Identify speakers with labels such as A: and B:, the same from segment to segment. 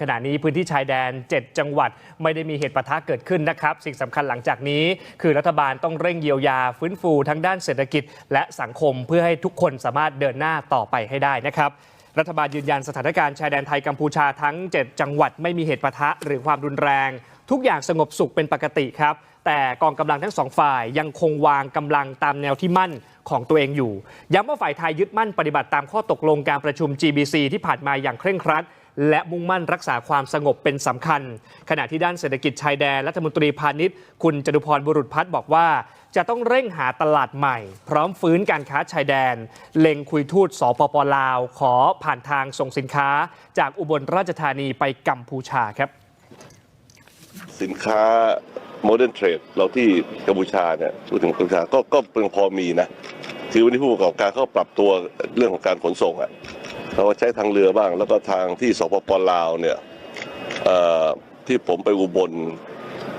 A: ขณะนี้พื้นที่ชายแดน 7 จังหวัดไม่ได้มีเหตุปะทะเกิดขึ้นนะครับ สิ่งสำคัญหลังจากนี้ คือรัฐบาลต้องเร่งเยียวยา ฟื้นฟูทั้งด้านเศรษฐกิจ และสังคมเพื่อให้ทุกคนสามารถเดินหน้าต่อไปให้ได้นะครับรัฐบาลยืนยันสถานการณ์ชายแดนไทยกัมพูชาทั้ง 7 จังหวัดไม่มีเหตุปะทะหรือความรุนแรง ทุกอย่างสงบสุขเป็นปกติครับ แต่กองกำลังทั้งสองฝ่ายยังคงวางกำลังตามแนวที่มั่นของตัวเองอยู่ย้ำว่าฝ่ายไทยยึดมั่นปฏิบัติตามข้อตกลงการประชุม GBC ที่ผ่านมาอย่างเคร่งครัด และมุ่งมั่นรักษาความสงบเป็นสำคัญ ขณะที่ด้านเศรษฐกิจชายแดนรัฐมนตรีพาณิชย์ คุณจตุพรบุรุษพัฒน์บอกว่า จะต้องเร่งหาตลาดใหม่ พร้อมฟื้นการค้าชายแดน เล็งคุยทูตสปปลาว ขอผ่านทางส่งสินค้า จากอุบลราชธานีไปกัมพูชาครับ
B: สินค้าโมเดิร์นเทรดเราที่กัมพูชาเนี่ยพูดถึงกัมพูชาก็ก็เป็นพอมีนะคือวันนี้ผู้ประกอบการเขาปรับตัวเรื่องของการขนส่งอะ เราก็ใช้ทางเรือบ้าง แล้วก็ทางที่สปปลาวเนี่ยที่ผมไปอุบล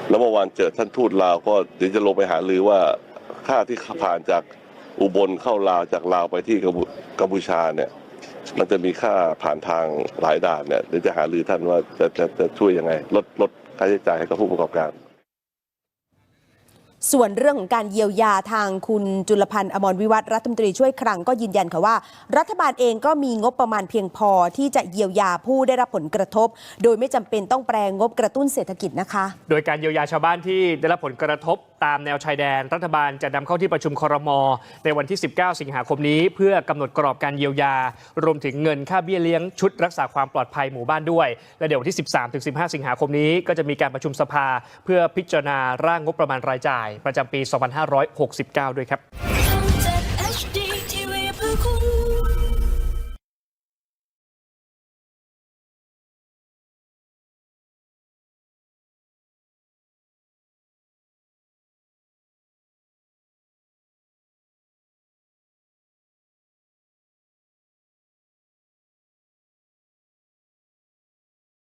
B: แล้วเมื่อวานเจอท่านทูตลาวก็เดี๋ยวจะลงไปหารือว่าค่าที่ผ่านจากอุบลเข้าลาวจากลาวไปที่กัมพูชาเนี่ยมันจะมีค่าผ่านทางหลายด่านเนี่ยเดี๋ยวจะหารือท่านว่าจะจะจะช่วยยังไง ลดลดค่าใช้จ่ายให้กับผู้ประกอบการ
C: ส่วนเรื่องของการเยียวยาทางคุณจุลพันธ์อมรวิวัฒน์รัฐมนตรีช่วยคลังก็ยืนยันค่ะว่า รัฐบาลเองก็มีงบประมาณเพียงพอที่จะเยียวยาผู้ได้รับผลกระทบ โดยไม่จำเป็นต้องแปลงงบกระตุ้นเศรษฐกิจนะคะ
A: โดยการเยียวยาชาวบ้านที่ได้รับผลกระทบ ตามแนวชายแดน รัฐบาลจะนำเข้าที่ประชุมครมในวันที่ 19 สิงหาคมนี้ เพื่อกำหนดกรอบการเยียวยา รวมถึงเงินค่าเบี้ยเลี้ยงชุดรักษาความปลอดภัยหมู่บ้านด้วย และเดี๋ยววันที่ 13-15 สิงหาคมนี้ก็จะมีการประชุมสภา เพื่อพิจารณาร่างงบประมาณรายจ่าย ประจำปี 2569 ด้วยครับ
D: ทำจาก HD